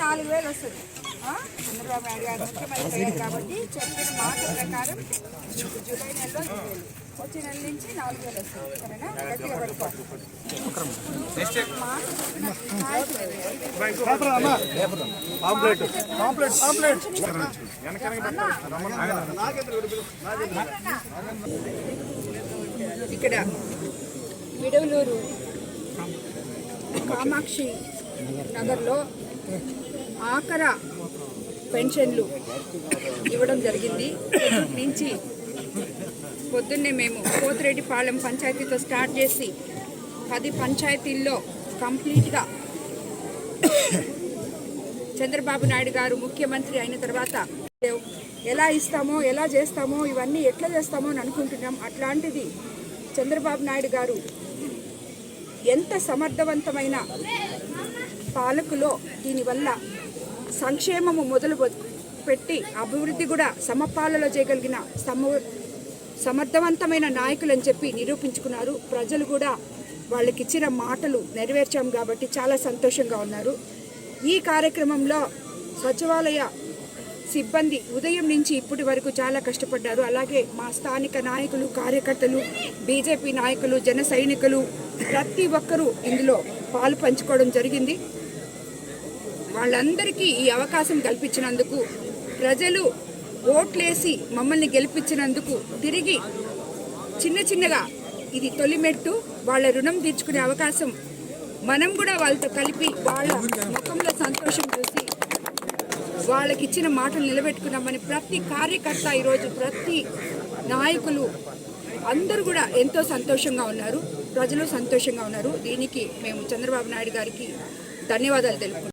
నాలుగు వేలు వస్తుంది. చంద్రబాబు నాయుడు గారు ముఖ్యమంత్రి అయ్యారు కాబట్టి చెప్పిన మాట ప్రకారం జూలై నెలలో ఐదు వేలు వచ్చే నెల నుంచి నాలుగు వేలు వస్తుంది. సరేనా? గట్టిగా పడుకోండి ఇక్కడ విడవలూరు కామాక్షి నగర్లో ఆఖర పెన్షన్లు ఇవ్వడం జరిగింది. నుంచి పొద్దున్నే మేము కోతిరెడ్డిపాలెం పంచాయతీతో స్టార్ట్ చేసి పది పంచాయతీల్లో కంప్లీట్గా చంద్రబాబు నాయుడు గారు ముఖ్యమంత్రి అయిన తర్వాత ఎలా ఇస్తామో ఎలా చేస్తామో ఇవన్నీ ఎట్లా చేస్తామో అని అనుకుంటున్నాం. అట్లాంటిది చంద్రబాబు నాయుడు గారు ఎంత సమర్థవంతమైన పాలకులో దీనివల్ల సంక్షేమము మొదలు పెట్టి అభివృద్ధి కూడా సమపాలలో చేయగలిగిన సమ సమర్థవంతమైన నాయకులు అని చెప్పి నిరూపించుకున్నారు. ప్రజలు కూడా వాళ్ళకి ఇచ్చిన మాటలు నెరవేర్చాం కాబట్టి చాలా సంతోషంగా ఉన్నారు. ఈ కార్యక్రమంలో సచివాలయ సిబ్బంది ఉదయం నుంచి ఇప్పటి వరకు చాలా కష్టపడ్డారు. అలాగే మా స్థానిక నాయకులు కార్యకర్తలు బీజేపీ నాయకులు జన సైనికులు ప్రతి ఒక్కరూ ఇందులో పాలు పంచుకోవడం జరిగింది. వాళ్ళందరికీ ఈ అవకాశం కల్పించినందుకు ప్రజలు ఓట్లేసి మమ్మల్ని గెలిపించినందుకు తిరిగి చిన్న చిన్నగా ఇది తొలిమెట్టు వాళ్ళ రుణం తీర్చుకునే అవకాశం మనం కూడా వాళ్ళతో కలిపి వాళ్ళ ముఖంలో సంతోషం చూసి వాళ్ళకి ఇచ్చిన మాటలు నిలబెట్టుకున్నామని ప్రతి కార్యకర్త ఈరోజు ప్రతి నాయకులు అందరూ కూడా ఎంతో సంతోషంగా ఉన్నారు. ప్రజలు సంతోషంగా ఉన్నారు. దీనికి మేము చంద్రబాబు నాయుడు గారికి ధన్యవాదాలు తెలుపుకుంటున్నాం.